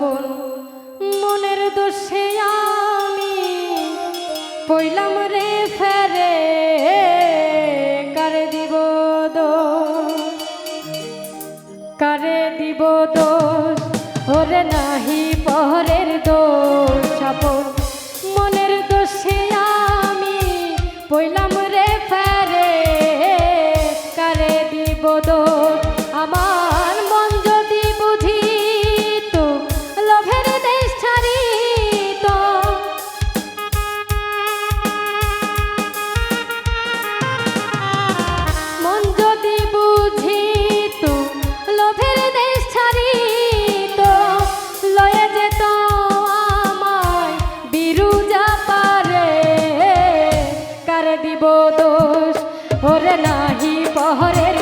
আপন মনের দোষে আমি পইলাম রে ফেরে, কারে দিব দোষ? কারে দিব দোষ? ওরে নাহি পরে নাহি পহরের